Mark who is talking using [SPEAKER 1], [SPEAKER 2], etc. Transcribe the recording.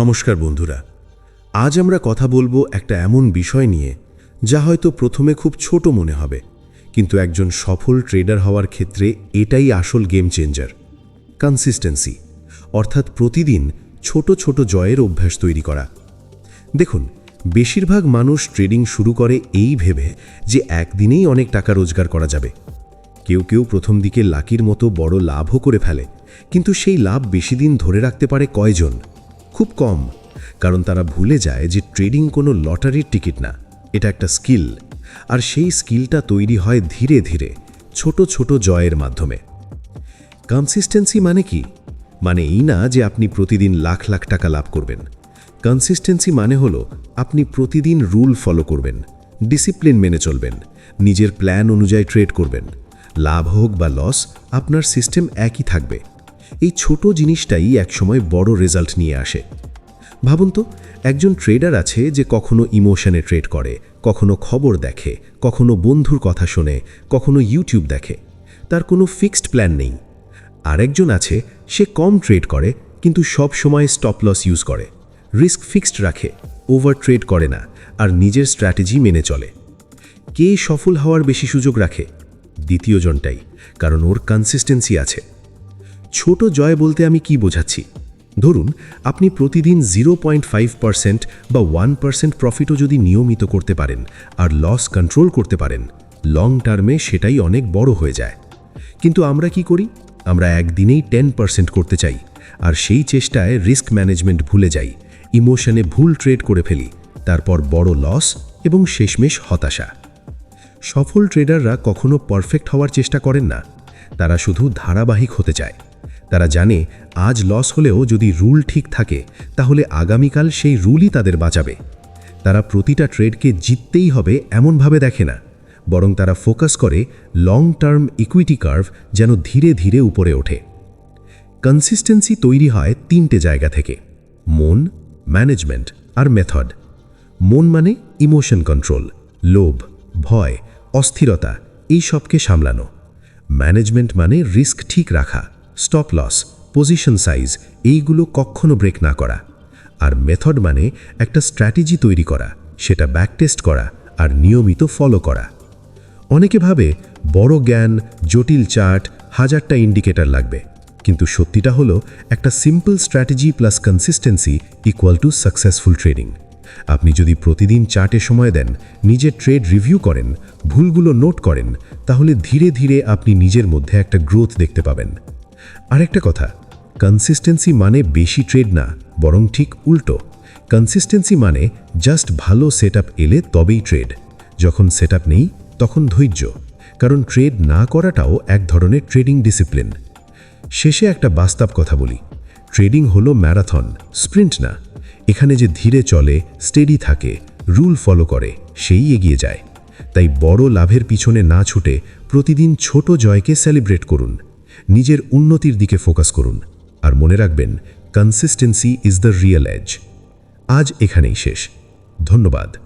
[SPEAKER 1] নমস্কার বন্ধুরা। আজ আমরা কথা বলব একটা এমন বিষয় নিয়ে, যা হয়তো প্রথমে খুব ছোট মনে হবে, কিন্তু একজন সফল ট্রেডার হওয়ার ক্ষেত্রে এটাই আসল গেম চেঞ্জার কনসিস্টেন্সি অর্থাৎ প্রতিদিন ছোট ছোট জয়ের অভ্যাস তৈরি করা। দেখুন, বেশিরভাগ মানুষ ট্রেডিং শুরু করে এই ভেবে যে একদিনেই অনেক টাকা রোজগার করা যাবে। কেউ কেউ প্রথম দিকে লাকির মতো বড় লাভও করে ফেলে, কিন্তু সেই লাভ বেশি দিন ধরে রাখতে পারে কয়জন? খুব কম, কারণ তারা ভুলে যায় যে ট্রেডিং কোনো লটারির টিকিট না, এটা একটা স্কিল। আর সেই স্কিলটা তৈরি হয় ধীরে ধীরে, ছোট ছোট জয়ের মাধ্যমে। কনসিস্টেন্সি মানে কি? মানে এই না যে আপনি প্রতিদিন লাখ লাখ টাকা লাভ করবেন। কনসিস্টেন্সি মানে হলো আপনি প্রতিদিন রুল ফলো করবেন, ডিসিপ্লিন মেনে চলবেন, নিজের প্ল্যান অনুযায়ী ট্রেড করবেন। লাভ হোক বা লস, আপনার সিস্টেম একই থাকবে। এই ছোট জিনিসটাই একসময় বড় রেজাল্ট নিয়ে আসে। ভাবুন তো, একজন ট্রেডার আছে যে কখনো ইমোশনে ট্রেড করে, কখনো খবর দেখে, কখনো বন্ধুর কথা শোনে, কখনো ইউটিউব দেখে। তার কোনো ফিক্সড প্ল্যান নেই। আরেকজন আছে, সে কম ট্রেড করে, কিন্তু সব সময় স্টপ লস ইউজ করে। রিস্ক ফিক্সড রাখে, ওভার ট্রেড করে না, আর নিজের স্ট্র্যাটেজি মেনে চলে। কে সফল হওয়ার বেশি সুযোগ রাখে? দ্বিতীয় জনটাই কারণ ওর কনসিস্টেন্সি আছে। ছোট জয় বলতে আমি কি বোঝাচ্ছি? ধরুন, আপনি প্রতিদিন জিরো পয়েন্ট ফাইভ পার্সেন্ট বা ওয়ান পার্সেন্ট প্রফিটও যদি নিয়মিত করতে পারেন আর লস কন্ট্রোল করতে পারেন লং টার্মে সেটাই অনেক বড় হয়ে যায়। কিন্তু আমরা কি করি? আমরা একদিনেই টেন পার্সেন্ট করতে চাই আর সেই চেষ্টায় রিস্ক ম্যানেজমেন্ট ভুলে যাই ইমোশনে ভুল ট্রেড করে ফেলি, তারপর বড় লস এবং শেষমেশ হতাশা। সফল ট্রেডাররা কখনো পারফেক্ট হওয়ার চেষ্টা করেন না, তারা শুধু ধারাবাহিক হতে চায়। তারা জানে, আজ লস হলেও যদি রুল ঠিক থাকে, তাহলে আগামীকাল সেই রুলই তাদের বাঁচাবে। তারা প্রতিটা ট্রেডকে জিততেই হবে এমনভাবে দেখে না। বরং তারা ফোকাস করে লং টার্ম ইকুইটি কার্ভ যেন ধীরে ধীরে উপরে ওঠে। কনসিস্টেন্সি তৈরি হয় তিনটে জায়গা থেকে। মন, ম্যানেজমেন্ট আর মেথড। মন মানে ইমোশন কন্ট্রোল, লোভ, ভয়, অস্থিরতা, এই সবকে সামলানো। ম্যানেজমেন্ট মানে রিস্ক ঠিক রাখা। স্টপ লস পজিশন সাইজ এইগুলো কখনো ব্রেক না করা। আর মেথড মানে একটা স্ট্র্যাটেজি তৈরি করা, সেটা ব্যাকটেস্ট করা আর নিয়মিত ফলো করা। অনেকে ভাবে বড় জ্ঞান, জটিল চার্ট হাজারটা ইন্ডিকেটর লাগবে। কিন্তু সত্যিটা হলো একটা simple strategy plus consistency equal to successful trading আপনি যদি প্রতিদিন চার্টে সময় দেন নিজের ট্রেড রিভিউ করেন, ভুলগুলো নোট করেন, তাহলে ধীরে ধীরে আপনি নিজের মধ্যে একটা গ্রোথ দেখতে পাবেন। আরেকটা কথা কনসিস্টেন্সি মানে বেশি ট্রেড না, বরং ঠিক উল্টো। কনসিস্টেন্সি মানে জাস্ট ভালো সেট এলে তবেই ট্রেড যখন সেট নেই, তখন ধৈর্য। কারণ ট্রেড না করাটাও এক ধরনের ট্রেডিং ডিসিপ্লিন শেষে একটা বাস্তব কথা বলি। ট্রেডিং হলো ম্যারাথন স্প্রিন্ট না। এখানে যে ধীরে চলে স্টেডি থাকে রুল ফলো করে, সেই এগিয়ে যায়। তাই বড় লাভের পিছনে না ছুটে প্রতিদিন ছোট জয়কে সেলিব্রেট করুন। নিজের উন্নতির দিকে ফোকাস করুন আর মনে রাখবেন consistency is the real edge আজ এখানেই শেষ। ধন্যবাদ।